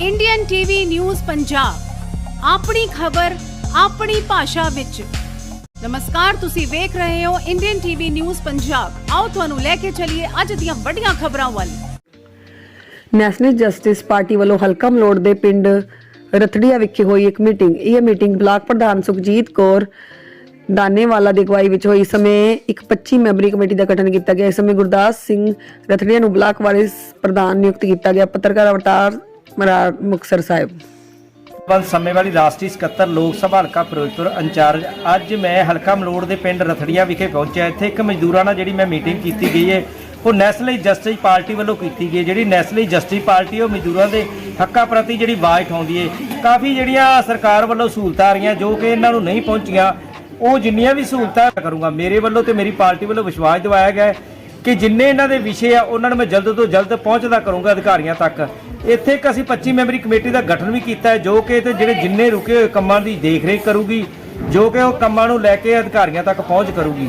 Indian TV news Punjab ਆਪਣੀ ਖਬਰ, ਆਪਣੀ ਭਾਸ਼ਾ ਵਿੱਚ। ਨਮਸਕਾਰ, ਤੁਸੀਂ ਵੇਖ ਰਹੇ ਹੋ ਇੰਡੀਅਨ ਟੀਵੀ ਨਿਊਜ਼ ਪੰਜਾਬ ਆਓ ਤੁਹਾਨੂੰ ਲੈ ਕੇ ਚੱਲੀਏ ਅੱਜ ਦੀਆਂ ਵੱਡੀਆਂ ਖਬਰਾਂ ਵੱਲ। ਨੈਸ਼ਨਲ ਜਸਟਿਸ ਪਾਰਟੀ ਵੱਲੋਂ ਹਲਕਾ ਮਲੋੜ ਦੇ ਪਿੰਡ ਰਥੜੀਆ ਵਿਖੇ ਹੋਈ ਇੱਕ ਮੀਟਿੰਗ। ਇਹ ਮੀਟਿੰਗ ਬਲਾਕ ਪ੍ਰਧਾਨ ਸੁਖਜੀਤ ਕੌਰ ਦਾਨੇਵਾਲਾ ਦੀ ਅਗਵਾਈ ਵਿੱਚ ਹੋਈ। ਇਸ ਸਮੇਂ ਇੱਕ 25 ਮੈਂਬਰੀ ਕਮੇਟੀ ਦਾ ਗਠਨ ਕੀਤਾ ਗਿਆ। ਇਸ ਸਮੇਂ ਗੁਰਦਾਸ ਸਿੰਘ ਰਥੜੀਆ ਨੂੰ ਬਲਾਕ ਵਾਰਿਸ ਪ੍ਰਧਾਨ ਨਿਯੁਕਤ ਕੀਤਾ ਗਿਆ। ਪੱਤਰਕਾਰ ਅਵਤਾਰ ਮਰਾਰ ਮੁਕਸਰ ਸਾਹਿਬ। ਵੱਲ ਸਮੇਂ ਵਾਲੀ ਰਾਸ਼ਟਰੀ ਸਕੱਤਰ ਲੋਕ ਸਭਾ ਹਲਕਾ ਫਿਰੋਜ਼ਪੁਰ ਇੰਚਾਰਜ। ਅੱਜ ਮੈਂ ਹਲਕਾ ਮਲੋੜ ਦੇ ਪਿੰਡ ਰਥੜੀਆਂ ਵਿਖੇ ਪਹੁੰਚਿਆ। ਇੱਥੇ ਇੱਕ ਮਜ਼ਦੂਰਾਂ ਨਾਲ ਜਿਹੜੀ ਮੈਂ ਮੀਟਿੰਗ ਕੀਤੀ ਗਈ ਹੈ ਉਹ ਨੈਸ਼ਨਲ ਜਸਟਿਸ ਪਾਰਟੀ ਵੱਲੋਂ ਕੀਤੀ ਗਈ ਹੈ। ਜਿਹੜੀ ਨੈਸ਼ਨਲ ਜਸਟਿਸ ਪਾਰਟੀ ਉਹ ਮਜ਼ਦੂਰਾਂ ਦੇ ਹੱਕਾਂ ਪ੍ਰਤੀ ਜਿਹੜੀ ਆਵਾਜ਼ ਉਠਾਉਂਦੀ ਹੈ ਕਾਫੀ ਜਿਹੜੀਆਂ ਸਰਕਾਰ ਵੱਲੋਂ ਸਹੂਲਤਾਂ ਆ ਰਹੀਆਂ, ਜੋ ਕਿ ਇਹਨਾਂ ਨੂੰ ਨਹੀਂ ਪਹੁੰਚੀਆਂ, ਉਹ ਜਿੰਨੀਆਂ ਵੀ ਸਹੂਲਤਾਂ ਕਰੂੰਗਾ। ਮੇਰੇ ਵੱਲੋਂ ਤੇ ਮੇਰੀ ਪਾਰਟੀ ਵੱਲੋਂ ਵਿਸ਼ਵਾਸ ਦਿਵਾਇਆ ਗਿਆ ਹੈ ਕਿ ਜਿੰਨੇ ਇਹਨਾਂ ਦੇ ਵਿਸ਼ੇ ਆ, ਉਹਨਾਂ ਨੂੰ ਮੈਂ ਜਲਦ ਤੋਂ ਜਲਦ ਪਹੁੰਚਦਾ ਕਰੂੰਗਾ ਅਧਿਕਾਰੀਆਂ ਤੱਕ। ਇੱਥੇ ਇੱਕ ਅਸੀਂ 25 ਮੈਂਬਰੀ ਕਮੇਟੀ ਦਾ ਗਠਨ ਵੀ ਕੀਤਾ ਹੈ, ਜੋ ਕਿ ਤੇ ਜਿਹੜੇ ਜਿੰਨੇ ਰੁਕੇ ਹੋਏ ਕੰਮਾਂ ਦੀ ਦੇਖ ਰੇਖ ਕਰੂਗੀ, ਜੋ ਕਿ ਉਹ ਕੰਮਾਂ ਨੂੰ ਲੈ ਕੇ ਅਧਿਕਾਰੀਆਂ ਤੱਕ ਪਹੁੰਚ ਕਰੂਗੀ।